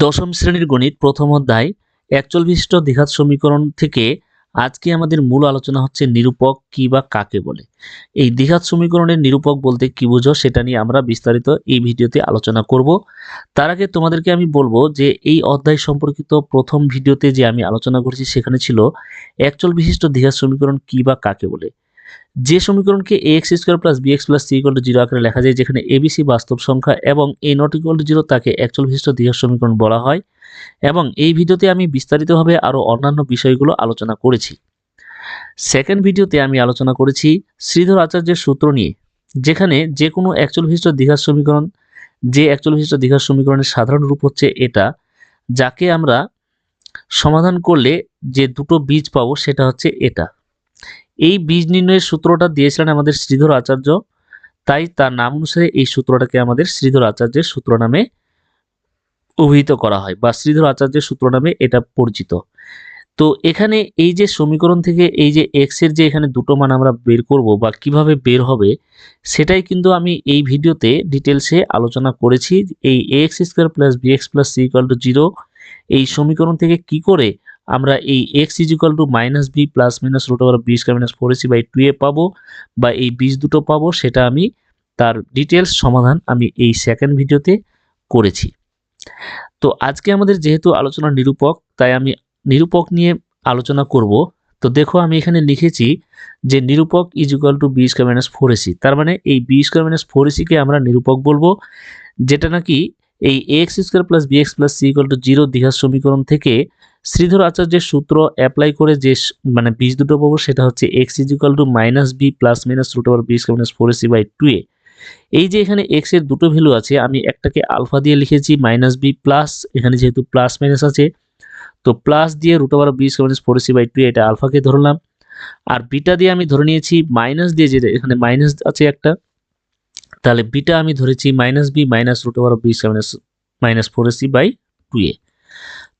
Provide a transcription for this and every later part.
দশম শ্রেণির গণিত প্রথম অধ্যায় একচল বিশিষ্ট দ্বিঘাত সমীকরণ থেকে আজকে আমাদের মূল আলোচনা হচ্ছে নিরূপক কি বা কাকে বলে। এই দ্বিঘাত সমীকরণের নিরূপক বলতে কি বুঝো সেটা নিয়ে আমরা বিস্তারিত এই ভিডিওতে আলোচনা করব। তার আগে তোমাদেরকে আমি বলব যে এই অধ্যায় সম্পর্কিত প্রথম ভিডিওতে যে আমি আলোচনা করেছি সেখানে ছিল একচল বিশিষ্ট দ্বিঘাত সমীকরণ কি বা কাকে বলে। যে সমীকরণকে a x square plus b x plus c equal to zero আকারে লেখা যায়, যেখানে এবিসি বাস্তব সংখ্যা এবং a not equal to zero তাকে একচল বিশিষ্ট দ্বিঘাত সমীকরণ বলা হয়। এবং এই ভিডিওতে আমি বিস্তারিতভাবে আরও অন্যান্য বিষয়গুলো আলোচনা করেছি। সেকেন্ড ভিডিওতে আমি আলোচনা করেছি শ্রীধর আচার্যের সূত্র নিয়ে, যেখানে যে কোনো একচল বিশিষ্ট দ্বিঘাত সমীকরণ, যে একচল বিশিষ্ট দ্বিঘাত সমীকরণের সাধারণ রূপ হচ্ছে এটা, যাকে আমরা সমাধান করলে যে দুটো বীজ পাবো সেটা হচ্ছে এটা। এই বীজ নির্ণয়ের সূত্রটা দিয়েছিলেন আমাদের শ্রীধর আচার্য। তাই তার নাম অনুসারে এই সূত্রটাকে আমাদের শ্রীধর আচার্যের সূত্র নামে অভিহিত করা হয় বা শ্রীধর আচার্যের সূত্র নামে এটা পরিচিত। তো এখানে এই যে সমীকরণ থেকে এই যে এক্সের যে এখানে দুটো মান আমরা বের করব বা কীভাবে বের হবে, সেটাই কিন্তু আমি এই ভিডিওতে ডিটেলসে আলোচনা করেছি। এই x square plus b x plus c equal to zero এই সমীকরণ থেকে কি করে আমরা এই x is equal to minus b plus minus root over b square minus four a c by two a পাবো বা এই বীজ দুটো পাবো, সেটা আমি তার ডিটেলস সমাধান আমি এই সেকেন্ড ভিডিওতে করেছি। তো আজকে আমাদের যেহেতু আলোচনা নিরূপক, তাই আমি নিরূপক নিয়ে আলোচনা করব। তো দেখো আমি এখানে লিখেছি যে নিরূপক is equal to b square minus four a c তার মানে এই বি স্কোয়ার মাইনাস ফোর এসিকে আমরা নিরূপক বলব, যেটা নাকি এই x square plus b x plus c equal to zero দীঘার সমীকরণ থেকে শ্রীধর আচার্যের সূত্র অ্যাপ্লাই করে যে মানে বীজ দুটো পাবো, সেটা হচ্ছে x is equal to minus b plus minus root over b square minus four a c by two a এই যে এখানে এক্সের দুটো ভ্যালু আছে, আমি একটাকে আলফা দিয়ে লিখেছি মাইনাস বি প্লাস এখানে যেহেতু প্লাস মাইনাস আছে, তো প্লাস দিয়ে root over b square minus four a c by two এটা আলফাকে ধরলাম। আর বিটা দিয়ে আমি ধরে নিয়েছি মাইনাস দিয়ে যেটা এখানে মাইনাস আছে একটা তাহলে বিটা আমি ধরেছি minus b minus root over b square minus minus four a c by two a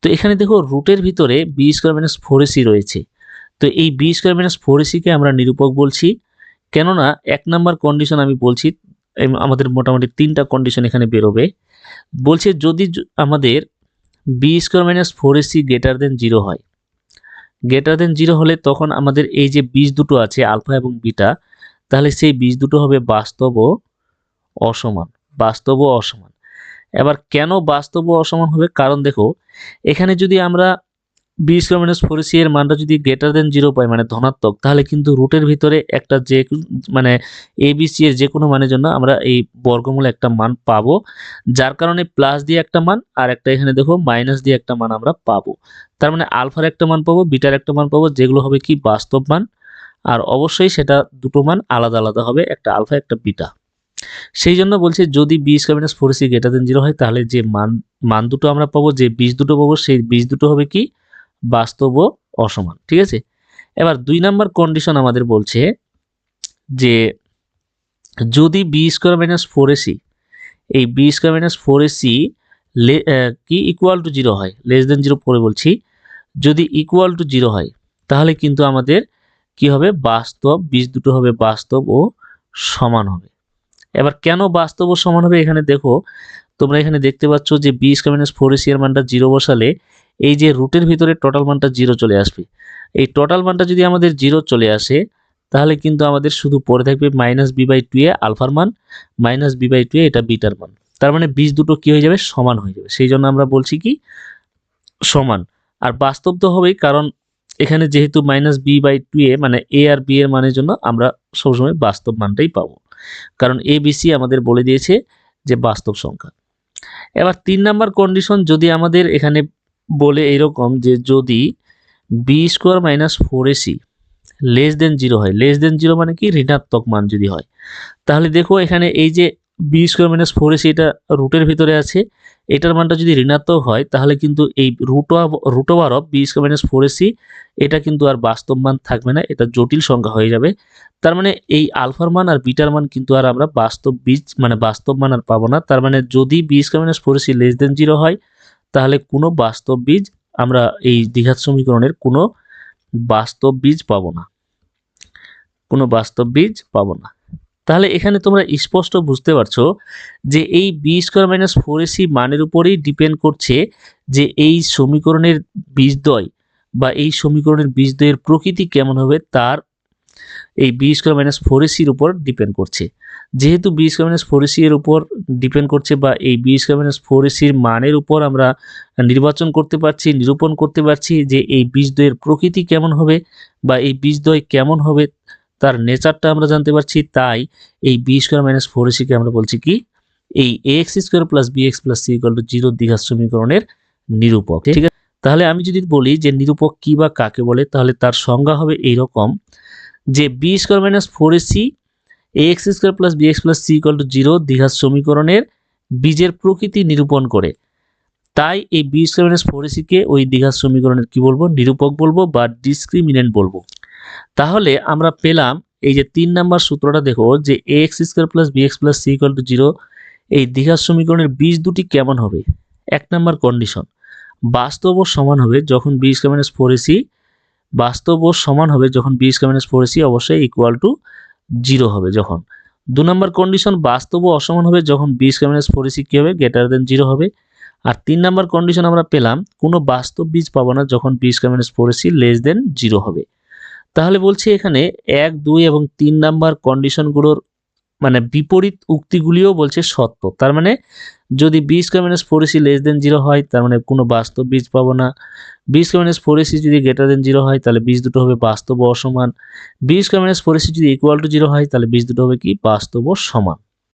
তো এখানে দেখো রুটের ভিতরে b square minus four a c রয়েছে। তো এই বি স্কোয়ার মাইনাস ফোর এসিকে আমরা নিরূপক বলছি। কেননা এক নাম্বার কন্ডিশন আমি বলছি আমাদের মোটামুটি তিনটা কন্ডিশন এখানে বেরোবে। বলছে যদি আমাদের b square minus four a c greater than zero হয় গ্রেটার দেন জিরো হলে তখন আমাদের এই যে বীজ দুটো আছে, আলফা এবং বিটা, তাহলে সেই বীজ দুটো হবে বাস্তব ও অসমান বাস্তব ও অসমান। এবার কেন বাস্তব ও অসমান হবে? কারণ দেখো, এখানে যদি আমরা b square minus four c এর মানটা যদি গ্রেটার দেন জিরো পাই মানে ধনাত্মক, তাহলে কিন্তু রুটের ভিতরে একটা যে মানে এ বি সি এর যে কোনো মানের জন্য আমরা এই বর্গমূলে একটা মান পাবো, যার কারণে প্লাস দিয়ে একটা মান, আর একটা এখানে দেখো মাইনাস দিয়ে একটা মান আমরা পাবো। তার মানে আলফার একটা মান পাবো, বিটার একটা মান পাবো, যেগুলো হবে কি বাস্তব মান, আর অবশ্যই সেটা দুটো মান আলাদা আলাদা হবে, একটা আলফা, একটা বিটা। সেই জন্য বলছে যদি B square minus four C greater than zero হয়, তাহলে যে মান মান দুটো আমরা পাবো, যে বীজ দুটো পাবো, সেই বীজ দুটো হবে কি? বাস্তব ও অসমান, ঠিক আছে? এবার দুই নাম্বার কন্ডিশন আমাদের বলছে যে যদি B square minus four AC এই B square minus four AC কি ইকুয়াল টু জিরো হয়? লেস দেন জিরো পরে বলছি, যদি ইকুয়াল টু জিরো হয়, তাহলে কিন্তু আমাদের কি হবে? বাস্তব, বীজ দুটো হবে বাস্তব ও সমান হবে। এবার কেন বাস্তব সমান হবে এখানে দেখো, তোমরা এখানে দেখতে পাচ্ছ যে B square minus four AC এর মানটা জিরো বসালে এই যে রুটের ভিতরে টোটাল মানটা জিরো চলে আসবে। এই টোটাল মানটা যদি আমাদের জিরো চলে আসে, তাহলে কিন্তু আমাদের শুধু পড়ে থাকবে minus B by two A আলফার মান minus B by two A এটা বিটার মান। তার মানে বীজ দুটো কি হয়ে যাবে? সমান হয়ে যাবে। সেই জন্য আমরা বলছি কি? সমান। আর বাস্তব তো হবেই, কারণ এখানে যেহেতু minus B by two A মানে এ আর বি এর মানের জন্য আমরা সবসময় বাস্তব মানটাই পাবো। কারণ এ বি সি আমাদের বলে দিয়েছে যে বাস্তব সংখ্যা। এবার তিন নাম্বার কন্ডিশন যদি আমাদের এখানে বলে এইরকম যে যদি B square minus four AC less than zero হয় লেস দেন জিরো মানে কি ঋণাত্মক মান যদি হয়, তাহলে দেখো এখানে এই যে B square minus four AC এটা রুটের ভিতরে আছে, এটার মানটা যদি ঋণাত্মক হয়, তাহলে কিন্তু এই root root over of B square minus four AC এটা কিন্তু আর বাস্তব মান থাকবে না, এটা জটিল সংখ্যা হয়ে যাবে। তার মানে এই আলফার মান আর বিটার মান কিন্তু আর আমরা বাস্তব বীজ মানে বাস্তব মান আর পাবো না। তার মানে যদি B square minus four AC less than zero হয়, তাহলে কোনো বাস্তব বীজ আমরা এই দ্বিঘাত সমীকরণের কোনো বাস্তব বীজ পাবো না। কোনো বাস্তব বীজ পাবো না। তাহলে এখানে তোমরা স্পষ্ট বুঝতে পারছ যে এই B square minus four AC মানের উপরেই ডিপেন্ড করছে যে এই সমীকরণের বীজদ্বয় বা এই সমীকরণের বীজদ্বয়ের প্রকৃতি কেমন হবে তার এই বি স্কোয়ার মাইনাস ফোর এসির উপর ডিপেন্ড করছে। যেহেতু B square minus four AC এর উপর ডিপেন্ড করছে বা এই বি স্কোয়ার মাইনাস ফোর এসির মানের উপর আমরা নির্বাচন করতে পারছি, নিরূপণ করতে পারছি যে এই বীজদ্বয়ের প্রকৃতি কেমন হবে বা এই বীজদ্বয় কেমন হবে তার নেচারটা আমরা জানতে পারছি, তাই এই বি স্কোয়ার মাইনাস ফোর এসিকে আমরা বলছি কি, এই A X square plus B X plus C equal to zero দ্বিঘাত সমীকরণের নিরূপক, ঠিক আছে? তাহলে আমি যদি বলি যে নিরূপক কি বা কাকে বলে, তাহলে তার সংজ্ঞা হবে এইরকম, যে B square minus four AC A X square plus B X plus C equal to zero দ্বিঘাত সমীকরণের বীজের প্রকৃতি নিরূপণ করে। তাই এই বি স্কোয়ার মাইনাস ফোর এসিকে ওই দ্বিঘাত সমীকরণের কি বলব, নিরূপক বলব বা ডিসক্রিমিনেন্ট বলব। তাহলে আমরা পেলাম এই যে তিন নাম্বার সূত্রটা দেখো যে A X square plus B X plus C equal to zero এই দ্বিঘাত সমীকরণের বীজ দুটি কেমন হবে? এক নাম্বার কন্ডিশন বাস্তব ও সমান হবে যখন B square minus four AC বাস্তব ও সমান হবে যখন B square minus four AC অবশ্যই ইকুয়াল টু জিরো হবে যখন। দু নম্বর কন্ডিশন বাস্তব ও অসমান হবে যখন B square minus four AC কী হবে? গ্রেটার দেন জিরো হবে। আর তিন নম্বর কন্ডিশন আমরা পেলাম, কোনো বাস্তব বীজ পাবো না যখন B square minus four AC less than zero হবে। তাহলে বলছি এখানে এক, দুই এবং তিন নাম্বার কন্ডিশনগুলোর মানে বিপরীত উক্তিগুলিও বলছে সত্য। তার মানে যদি B square minus four AC less than zero হয়, তার মানে কোনো বাস্তব বীজ পাবো না। B square minus four AC যদি গ্রেটার দেন জিরো হয়, তাহলে বীজ দুটো হবে বাস্তব অসমান। B square minus four AC যদি ইকুয়াল টু জিরো হয়, তাহলে বীজ দুটো হবে কি? বাস্তব সমান।